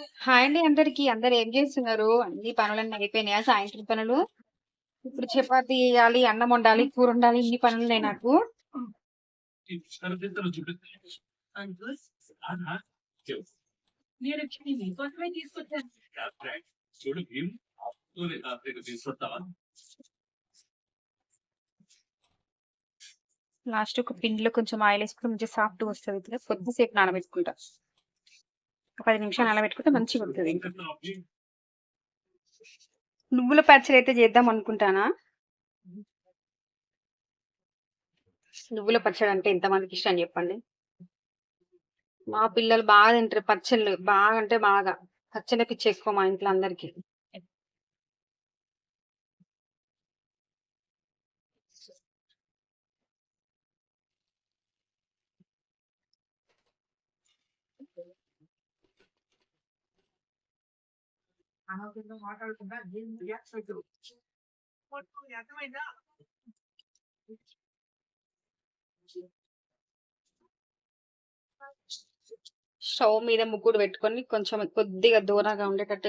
Hi అండి అందరికి. అందరూ ఏం చేస్తున్నారు? అన్ని పనులన్నీ అయిపోయినాయా సాయంత్రం పనులు? ఇప్పుడు చపాతి వేయాలి అన్నం వండాలి, కూర వండాలి ఇన్ని పనులున్నాయి నాకు. లాస్ట్ ఒక పిండిలో కొంచెం ఆయిల్ వేసుకుని మంచిగా సాఫ్ట్‌గా వస్తది ఇట్లా. కొద్దిసేపు నానబెట్టుకుంటా. ఒక 10 నిమిషాలు నానబెట్టుకుంటే మంచిగా ఉంటది. నువ్వుల పచ్చడి అయితే చేద్దాం అనుకుంటానా. నువ్వుల పచ్చడి అంటే ఎంతమందికి ఇష్టం చెప్పండి? మా పిల్లలు బాగా తింటారు పచ్చళ్ళు. బాగా అంటే బాగా. పచ్చళ్ళ పిచ్చి ఎక్కువ మా ఇంట్లో అందరికి. అనవసరంగా మాట్లాడకుండా దీన్ని రియాక్ట్ అవుతావు. అర్థమైందా? స్టవ్ మీద ముగ్గురు పెట్టుకొని కొంచెం కొద్దిగా దూరంగా ఉండేటట్టు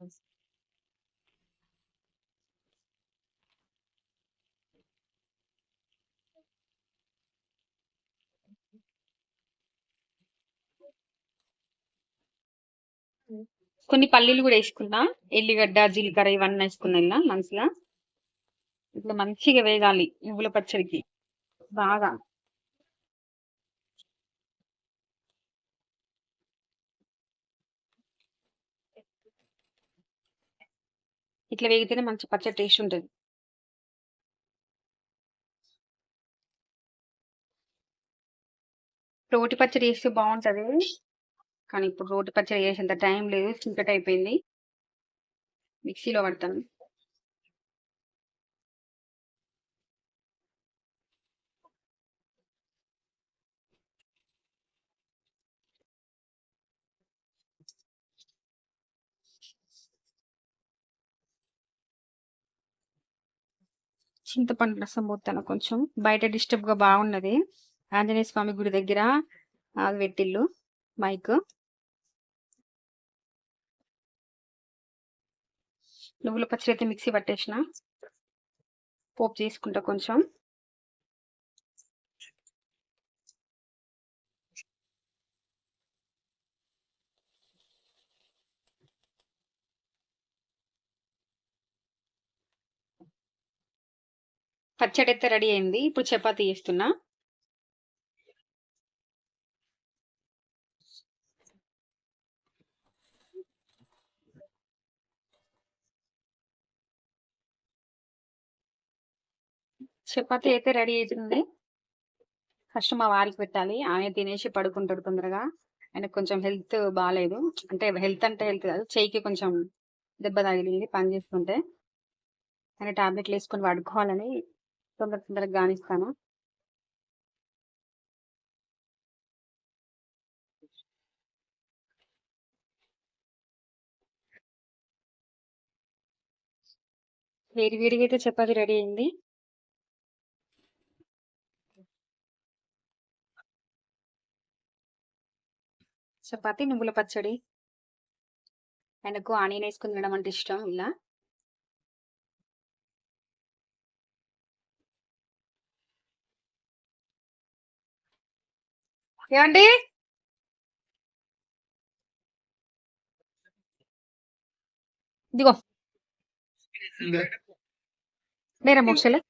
was కొన్ని పల్లీలు కూడా వేసుకున్నా. ఎల్లిగడ్డ, జీలకర్ర ఇవన్నీ వేసుకున్నా ఇలా మంచిగా. ఇట్లా మంచిగా వేగాలి నువ్వుల పచ్చడికి. బాగా. ఇట్లా వేగితేనే మంచి పచ్చడి టేస్ట్ ఉంటుంది రోటి పచ్చడి వేస్తే బాగుంటుంది కానీ ఇప్పుడు రోటి పచ్చడి చేసేంత టైం లేదు. చీకటి అయిపోయింది. మిక్సీలో పడతాను. చింతపండు రసం పోతాను కొంచెం. బయట డిస్టర్బ్‌గా బాగున్నది. ఆంజనేయ స్వామి గుడి దగ్గర అది పెట్టిల్లు మైక్. నువ్వుల పచ్చడి అయితే మిక్సీ పట్టేసిన. పోపు చేసుకుంటా కొంచెం. పచ్చడి అయితే రెడీ అయింది. ఇప్పుడు చపాతీ చేస్తున్నా. చపాతి అయితే రెడీ అవుతుంది ఫస్ట్ మా వారికి పెట్టాలి. ఆయన తినేసి పడుకుంటాడు తొందరగా. ఆయనకు కొంచెం హెల్త్ బాగాలేదు అంటే హెల్త్ అంటే హెల్త్ కాదు. చెయ్యికి కొంచెం దెబ్బ తగిలింది పని చేస్తుంటే. ఆయన టాబ్లెట్లు వేసుకొని పడుకోవాలని తొందర తొందరగా గానిస్తాను. వేడి వేడిగా అయితే చపాతి రెడీ అయింది. చపాతీ నువ్వుల పచ్చడి. ఆయనకు ఆనియన్ వేసుకుని తినడం అంటే ఇష్టం ఇలా. ఏమండి? ఇదిగో. లేరా మోక్షలే.